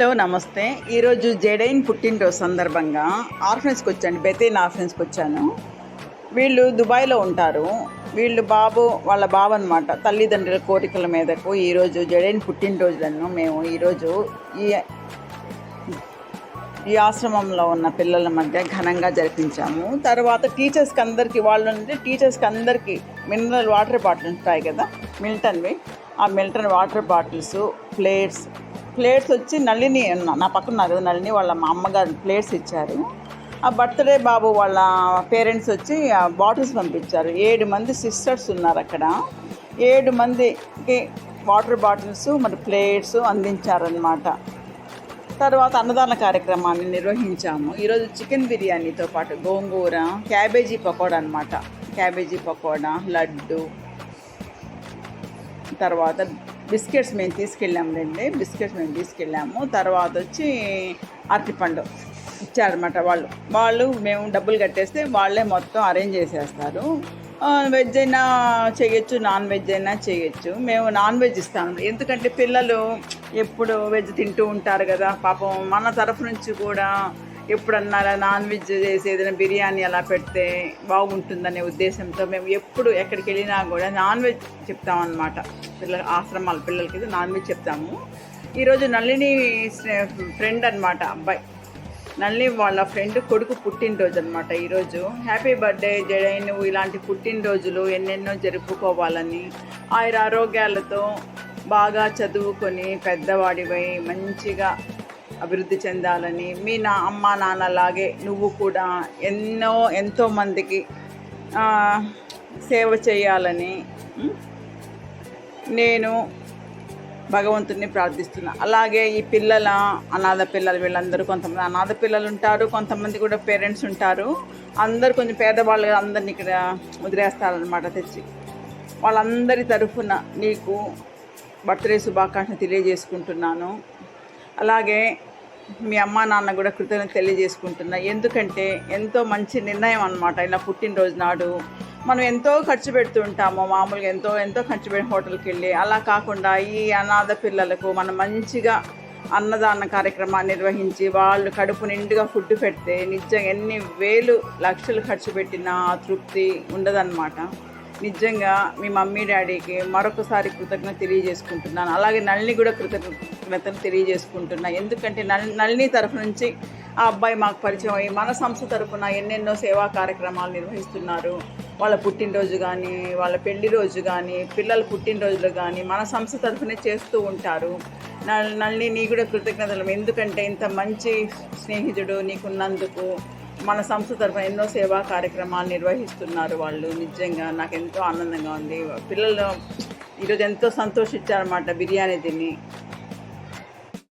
Hello నమస్తే. ఈరోజు జడైన్ పుట్టినరోజు సందర్భంగా ఆర్ఫెన్స్కి వచ్చాను. బెతేన్ ఆర్ఫెన్స్కి వచ్చాను. వీళ్ళు దుబాయ్లో ఉంటారు. వీళ్ళు బాబు వాళ్ళ బాబు అనమాట తల్లిదండ్రుల కోరికల మీదకు ఈరోజు జడైన్ పుట్టినరోజులను మేము ఈరోజు ఈ ఈ ఆశ్రమంలో ఉన్న పిల్లల మధ్య ఘనంగా జరిపించాము. తర్వాత టీచర్స్కి అందరికీ వాళ్ళు అంటే టీచర్స్కి అందరికీ మినరల్ వాటర్ బాటిల్స్ ఉంటాయి కదా మిల్టన్వి. ఆ Milton water bottles plates plates వచ్చి నళిని నా పక్కన కదా నళిని వాళ్ళ మా అమ్మగారు ప్లేట్స్ ఇచ్చారు. ఆ బర్త్డే బాబు వాళ్ళ పేరెంట్స్ వచ్చి ఆ బాటిల్స్ పంపించారు. ఏడు మంది సిస్టర్స్ ఉన్నారు అక్కడ. ఏడు మందికి వాటర్ బాటిల్స్ మరి ప్లేట్స్ అందించారనమాట తర్వాత అన్నదాన కార్యక్రమాన్ని నిర్వహించాము. ఈరోజు చికెన్ బిర్యానీతో పాటు గోంగూర క్యాబేజీ పకోడా అనమాట క్యాబేజీ పకోడా లడ్డు తర్వాత బిస్కెట్స్ మేము తీసుకెళ్ళాము రండి బిస్కెట్స్ మేము తీసుకెళ్ళాము. తర్వాత వచ్చి అరటిపండు ఇచ్చారనమాట వాళ్ళు. వాళ్ళు మేము డబ్బులు కట్టేస్తే వాళ్ళే మొత్తం అరేంజ్ చేసేస్తారు. వెజ్ అయినా చేయొచ్చు నాన్ వెజ్ అయినా చేయొచ్చు. మేము నాన్ వెజ్ ఇస్తాము ఎందుకంటే పిల్లలు ఎప్పుడు వెజ్ తింటూ ఉంటారు కదా. పాపం మన తరఫు నుంచి కూడా ఎప్పుడన్నా అలా నాన్ వెజ్ చేసి ఏదైనా బిర్యానీ అలా పెడితే బాగుంటుందనే ఉద్దేశంతో మేము ఎప్పుడు ఎక్కడికి వెళ్ళినా కూడా నాన్ వెజ్ చెప్తామన్నమాట. పిల్లల ఆశ్రమాల పిల్లలకి నాన్ వెజ్ చెప్తాము. ఈరోజు నళిని ఫ్రెండ్ అన్నమాట అబ్బాయి. నళిని వాళ్ళ ఫ్రెండ్ కొడుకు పుట్టినరోజు అనమాట ఈరోజు. హ్యాపీ బర్త్డే జడై నువ్వు ఇలాంటి పుట్టినరోజులు ఎన్నెన్నో జరుపుకోవాలని ఆయన ఆరోగ్యాలతో బాగా చదువుకొని పెద్దవాడివై మంచిగా అభివృద్ధి చెందాలని మీ నా అమ్మ నాన్నలాగే నువ్వు కూడా ఎన్నో ఎంతోమందికి సేవ చేయాలని నేను భగవంతుని ప్రార్థిస్తున్నా. అలాగే ఈ పిల్లల అనాథ పిల్లలు వీళ్ళందరూ కొంతమంది అనాథ పిల్లలు ఉంటారు కొంతమంది కూడా పేరెంట్స్ ఉంటారు. అందరు కొంచెం పేదవాళ్ళు అందరిని ఇక్కడ వదిలేస్తారనమాట తెచ్చి. వాళ్ళందరి తరఫున నీకు బర్త్డే శుభాకాంక్షలు తెలియజేసుకుంటున్నాను. అలాగే మీ అమ్మ నాన్న కూడా కృతజ్ఞత తెలియజేసుకుంటున్నా. ఎందుకంటే ఎంతో మంచి నిర్ణయం అనమాట ఇలా పుట్టినరోజు నాడు. మనం ఎంతో ఖర్చు పెడుతుంటాము మామూలుగా ఎంతో ఎంతో ఖర్చు పెట్టి హోటల్కి వెళ్ళి. అలా కాకుండా ఈ అనాథ పిల్లలకు మనం మంచిగా అన్నదాన కార్యక్రమాన్ని నిర్వహించి వాళ్ళు కడుపు నిండుగా ఫుడ్ పెడితే నిజంగా ఎన్ని వేలు లక్షలు ఖర్చు పెట్టినా తృప్తి ఉండదన్నమాట. నిజంగా మీ మమ్మీ డాడీకి మరొకసారి కృతజ్ఞత తెలియజేసుకుంటున్నాను. అలాగే నళిని కూడా కృతజ్ఞతలు తెలియజేసుకుంటున్నాను ఎందుకంటే నళిని తరఫు నుంచి ఆ అబ్బాయి మాకు పరిచయం అయ్యి మన సంస్థ తరఫున ఎన్నెన్నో సేవా కార్యక్రమాలు నిర్వహిస్తున్నారు. వాళ్ళ పుట్టినరోజు కానీ వాళ్ళ పెళ్ళి రోజు కానీ పిల్లల పుట్టినరోజులు కానీ మన సంస్థ తరఫునే చేస్తూ ఉంటారు. నల్- నళిని నీ కూడా కృతజ్ఞతలు. ఎందుకంటే ఇంత మంచి స్నేహితుడు నీకున్నందుకు మన సంస్థ తరఫున ఎన్నో సేవా కార్యక్రమాలు నిర్వహిస్తున్నారు వాళ్ళు. నిజంగా నాకు ఎంతో ఆనందంగా ఉంది. పిల్లలు ఈరోజు ఎంతో సంతోషించారన్నమాట బిర్యానీ తిని.